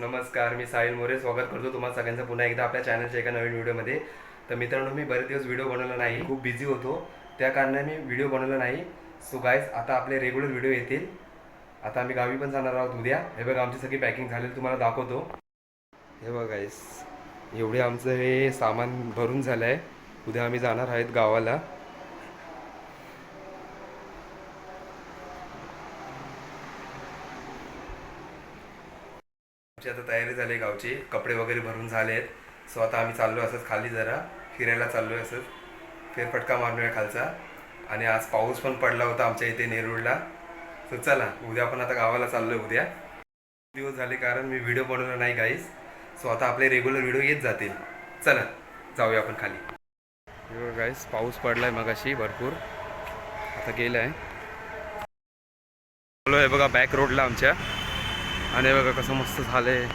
नमस्कार मी साहिल मोरे. स्वागत करतो तुम्हाला सगळ्यांचं पुन्हा एकदा आपल्या चॅनलच्या एका नवीन व्हिडिओमध्ये. तर मित्रांनो मी बरेच दिवस व्हिडिओ बनवला नाही. खूप बिझी होतो. त्या कारणाने मी व्हिडिओ बनवला नाही. सो गाईज आता आपले रेग्युलर व्हिडिओ येतील. आता आम्ही गावी पण जाणार आहोत उद्या. हे बघा आमची सगळी पॅकिंग झालेली तुम्हाला दाखवतो. हे बघा गाईस एवढे आमचं हे सामान भरून झालं आहे उद्या आम्ही जाणार आहेत गावाला आमची आता तयारी झाले गावचे कपडे वगैरे भरून झाले आहेत सो आता आम्ही चाललो असंच खाली जरा फिरायला चाललो आहे असंच फेरफटका मारूया खालचा. आणि आज पाऊस पण पडला होता आमच्या इथे नेरूळला. सो चला उद्या आपण आता गावाला चाललो आहे उद्या. दिवस झाले कारण मी व्हिडिओ बनवला नाही गाईस सो आता आपले रेग्युलर व्हिडिओ येत जातील. चला जाऊया आपण खाली. गाईस पाऊस पडलाय मगाशी भरपूर. आता गेलं आहे बघा बॅक रोडला आमच्या. आणि बघा कसं मस्त झालंय.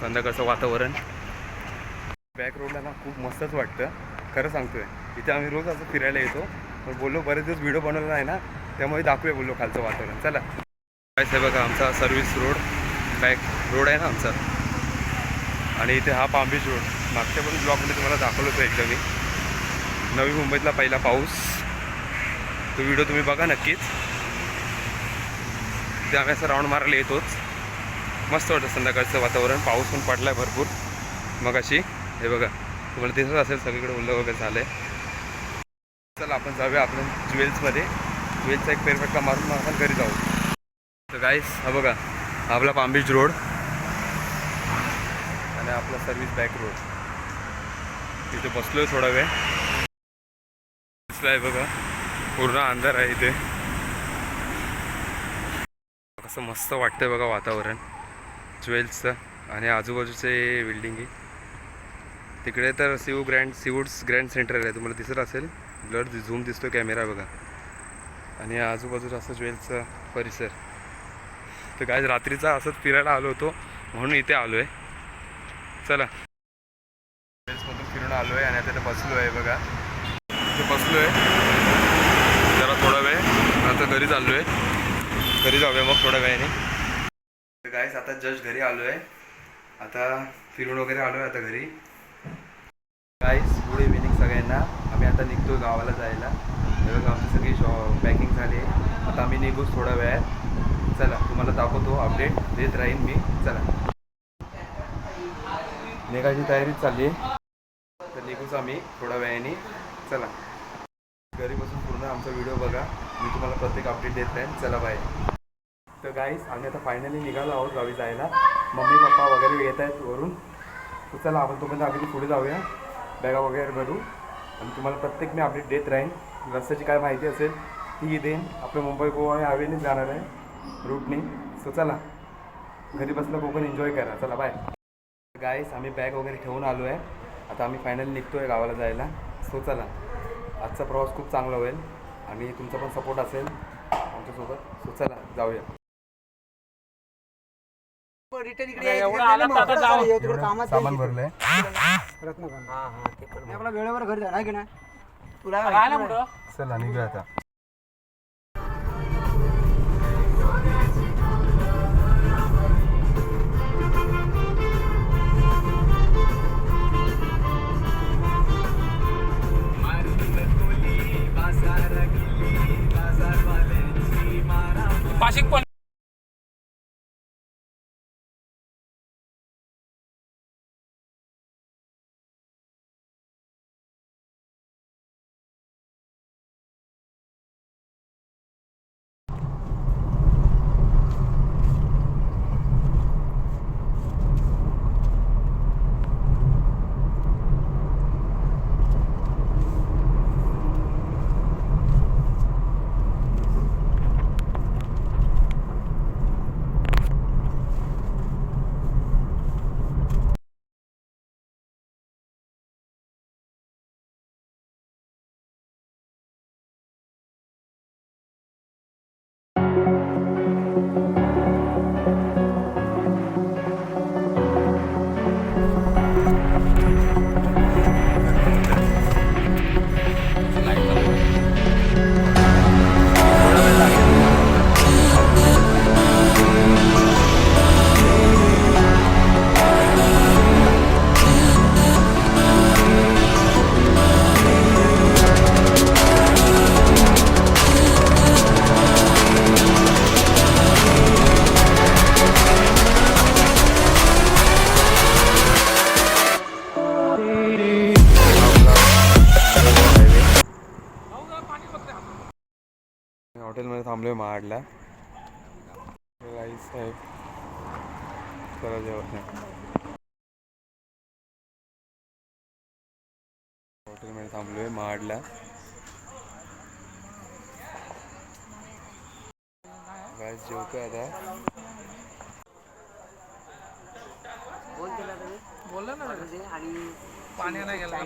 संध्याकाळचं वातावरण. बॅक रोडला ना खूप मस्तच वाटतं. खरं सांगतोय इथे आम्ही रोज असं फिरायला येतो पण बोललो बरेच दिवस व्हिडिओ बनवला नाही ना त्यामुळे दाखवूया बोललो खालचं वातावरण. चला. काय बघा आमचा सर्व्हिस रोड बॅक रोड आहे ना आमचा. आणि इथे हा पांबीच रोड मागच्या पण ब्लॉकमध्ये तुम्हाला दाखवलं होतं एकदा मी. नवी मुंबईतला पहिला पाऊस. तो व्हिडिओ तुम्ही बघा नक्कीच. तिथे आम्ही असं राऊंड मारायला येतोच. मस्त वाटतं संध्याकाळचं वातावरण. पाऊस पण पडला आहे भरपूर. मग अशी हे बघा तुम्हाला दिसत असेल सगळीकडे उल्लं वगैरे झालं आहे चला आपण जाऊया आपल्या ज्वेल्समध्ये. ज्वेल्सचा एक फेरफटका मारून मग आपण घरी जाऊ. तर गाईस हा बघा आपला पांबीच रोड. आणि आपला सर्व्हिस बॅक रोड. तिथे बसलो आहे थोडा वेळ. दिसलाय बघा पूर्ण अंधार आहे इथे. कसं मस्त वाटतंय बघा वातावरण. ज्वेल्सचं आणि आजूबाजूचे बिल्डिंग आहे तिकडे तर सिवू ग्रँड सिवूड्स ग्रँड सेंटर आहे. तुम्हाला दिसत असेल. ब्लड झूम दिसतो कॅमेरा बघा. आणि आजूबाजूला असं ज्वेल्सचं परिसर. तर काय रात्रीचा असंच फिरायला आलो होतो. म्हणून इथे आलो आहे चला ज्वेल्समधून फिरून आलो आहे आणि आता बसलो आहे बघा. इथे बसलो आहे जरा थोडा वेळ. आता घरी चाललो आहे घरी जाऊया मग थोड्या वेळाने. गायस आता जस्ट घरी आलो आहे आता फिरून वगैरे आलो आहे आता घरी. गायस गुड इव्हिनिंग सगळ्यांना. आम्ही आता निघतो गावाला जायला. गावची आमची सगळी शॉ पॅकिंग झाली. आहे आता आम्ही निघूच थोडा वेळात चला तुम्हाला दाखवतो अपडेट देत राहीन मी. चला. निघायची तयारीच चालली. आहे तर निघूच आम्ही थोड्या वेळाने. चला. घरी बसून पूर्ण आमचा व्हिडिओ बघा. मी तुम्हाला प्रत्येक अपडेट देत राहीन. चला बाय तर गाईस आम्ही आता फायनली निघालो आहोत गावी जायला. मम्मी पप्पा वगैरे येत आहेत वरून. तर चला आपण तोपर्यंत आम्ही पुढे जाऊया. बॅगा वगैरे भरू. आणि तुम्हाला प्रत्येक मी अपडेट देत राहीन. रस्त्याची काय माहिती असेल ती देईन. आपलं मुंबई गोवा या जाणार आहे. रूटनी सो चला. घरी बसलं कोकण एन्जॉय करा. चला बाय गाईस आम्ही बॅग वगैरे ठेवून आलो आहे. आता आम्ही फायनली निघतो आहे गावाला जायला. सो चला. आजचा प्रवास खूप चांगला होईल. आणि तुमचा पण सपोर्ट असेल आमच्यासोबत. सो चला जाऊया. रिटर्न इकडे एवढं आलं तर आता जाऊ कामात सामान भरलंय. परत नका मी आपला वेळेवर घरी जाणार की नाही? तुला काय ना कुठं? चला निघूया आता. पाशिक पण हॉटेलमध्ये थांबलोय महाडला. राईस साहेब चला जेवण हॉटेलमध्ये थांबलोय महाडला. गाईस जेवतोय आता. बोलला ना आणि पाणी नाही गेला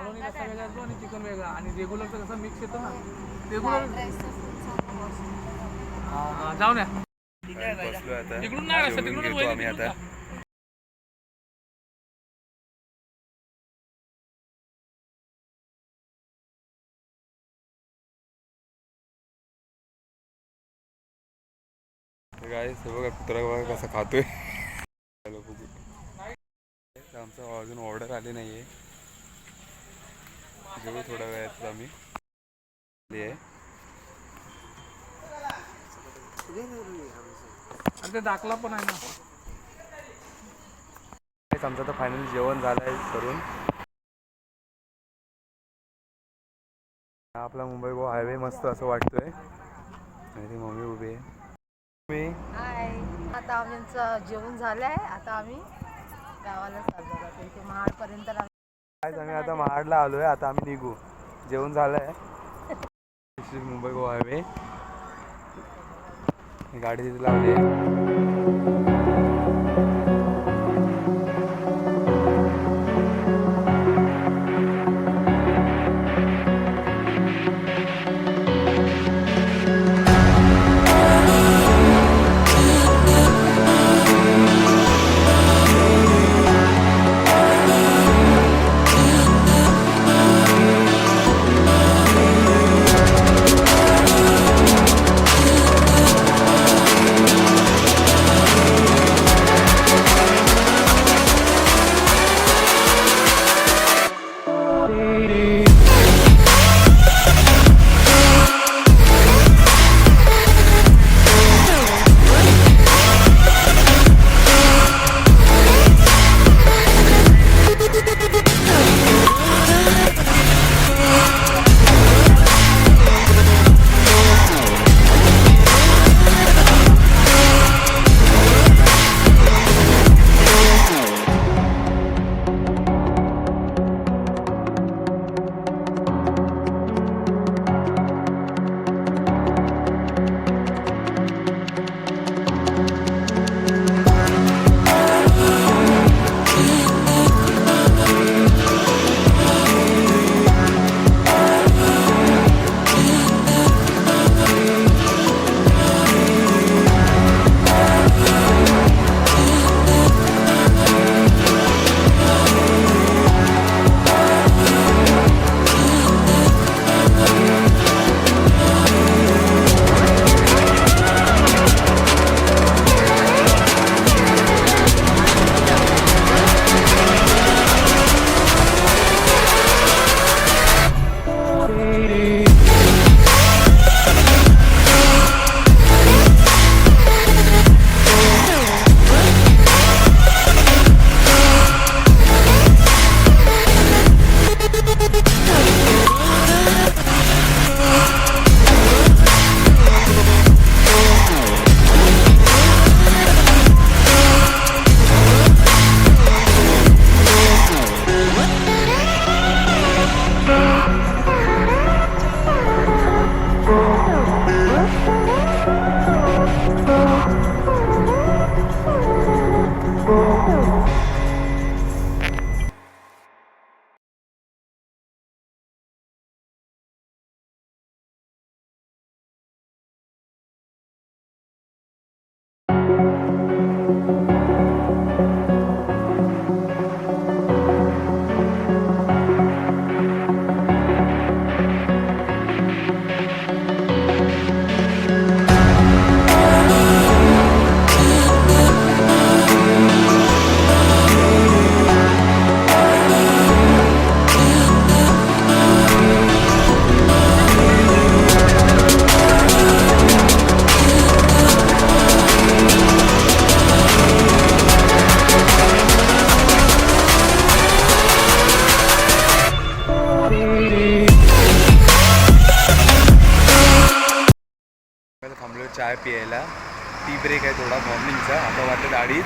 मालवणी रस्सा वेगळा येतो आणि चिकन वेगळा. आणि रेग्युलरचा कसा मिक्स येतो ना. रेग्युलर जाऊन या. बसलोय आता. इकडून नाही रस्ता, जेवून तिकडून घेतो तिकडून आता. काय हे बघा कुत्रा बघा कसा खातोय. आमचं अजून ऑर्डर आली नाहीये. जेवू थोड्या वेळात आम्ही. आणि ते दाखला पण आहे ना. आमचं आता फायनल जेवण झालं आहे करून. आपला मुंबई गोवा हायवे मस्त असं वाटतोय. आणि ती मम्मी उभी आहे. मी. हाय आता आमचं जेवण झालं आहे आता आम्ही गावाला चाललो. जातो इथे महाडपर्यंत आम्ही काय आम्ही आता महाडला आलोय. आता आम्ही निघू. जेवण झालंय. मुंबई गोवा हायवे गाडी तिथे लावली. आहे प्यायला. टी ब्रेक आहे थोडा मॉर्निंगचा आता वाटत अडीच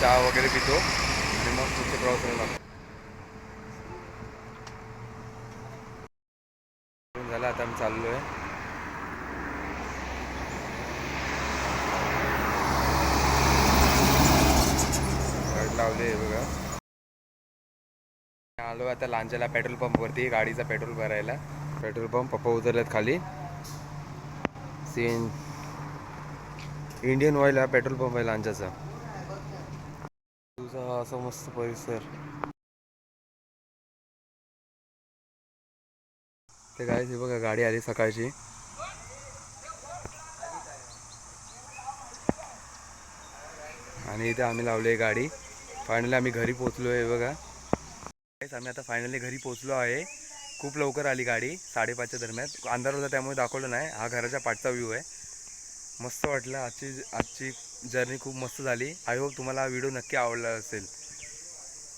चहा वगैरे पितो. आणि मग पुढच्या प्रवासाला लागतो. झालं आता आम्ही चाललो आहे लावले आहे बघा. आलो आता लांच्याला पेट्रोल पंपवरती. गाडीचा पेट्रोल भरायला. पेट्रोल पंप पप्पा उतरलेत खाली. सीन इंडियन ऑइल हा पेट्रोल पंप आहे लांच्याचा तुझा हा असा मस्त परिसर. ते काय हे बघा गाडी आली सकाळची. आणि इथे आम्ही लावली आहे गाडी. फायनली आम्ही घरी पोचलो आहे बघा. आम्ही आता फायनली घरी पोचलो आहे. खूप लवकर आली गाडी साडेपाचच्या दरम्यान. अंधार होता त्यामुळे दाखवलं नाही. हा घराच्या पाठचा व्ह्यू आहे. मस्त वाटलं. आजची आजची जर्नी खूप मस्त झाली. आय होप तुम्हाला हा व्हिडिओ नक्की आवडला असेल.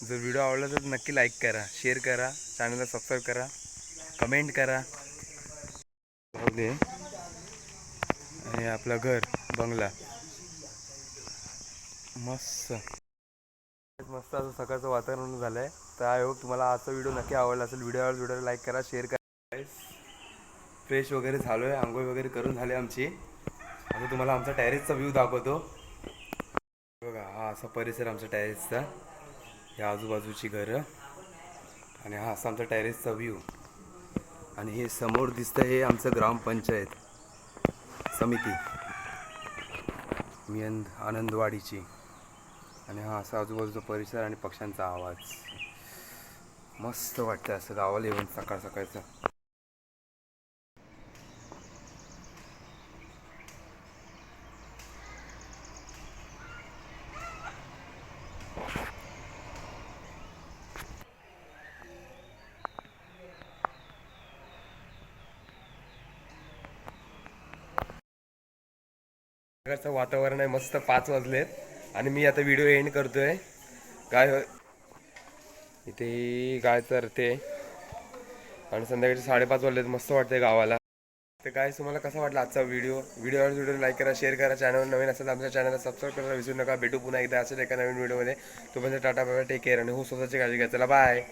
जर व्हिडिओ आवडला तर नक्की लाईक करा शेअर करा चॅनलला सबस्क्राईब करा कमेंट करा. दे आणि आपलं घर बंगला. मस्त. मस्त असं सकाळचं वातावरण झालं आहे तर आय होप तुम्हाला आजचा व्हिडिओ नक्की आवडला असेल. व्हिडिओ आवडला व्हिडिओ लाईक करा शेअर करा. फ्रेश वगैरे झालो आहे आंघोळ वगैरे करून झाले आमची. आता तुम्हाला आमचा टॅरेसचा व्ह्यू दाखवतो. बघा हा असा परिसर आमचा टॅरेसचा या आजूबाजूची घरं. आणि हा असा आमचा टॅरेसचा व्ह्यू आणि हे समोर दिसतं हे आमचं ग्रामपंचायत समिती. मियंद आनंदवाडीची. आणि हा असा आजूबाजूचा परिसर आणि पक्ष्यांचा आवाज. मस्त वाटतं असं गावाला येऊन सकाळ सकाळचं. वातावरण आहे मस्त पाच वाजलेत. आणि मी आता व्हिडिओ एंड करतोय. काय हो- इथे गाय चरते. आणि संध्याकाळचे साडेपाच वाजले मस्त वाटते गावाला. तर काय तुम्हाला कसा वाटला आजचा व्हिडिओ व्हिडिओ व्हिडिओ लाईक करा शेअर करा. चॅनल नवीन असेल तर आमच्या चॅनलला सबस्क्राईब करायला विसरू नका. भेटू पुन्हा एकदा असेल एका नवीन व्हिडिओमध्ये तोपर्यंत टाटा बाबा टेक केअर आणि हो स्वतःची काळजी घ्या. चला बाय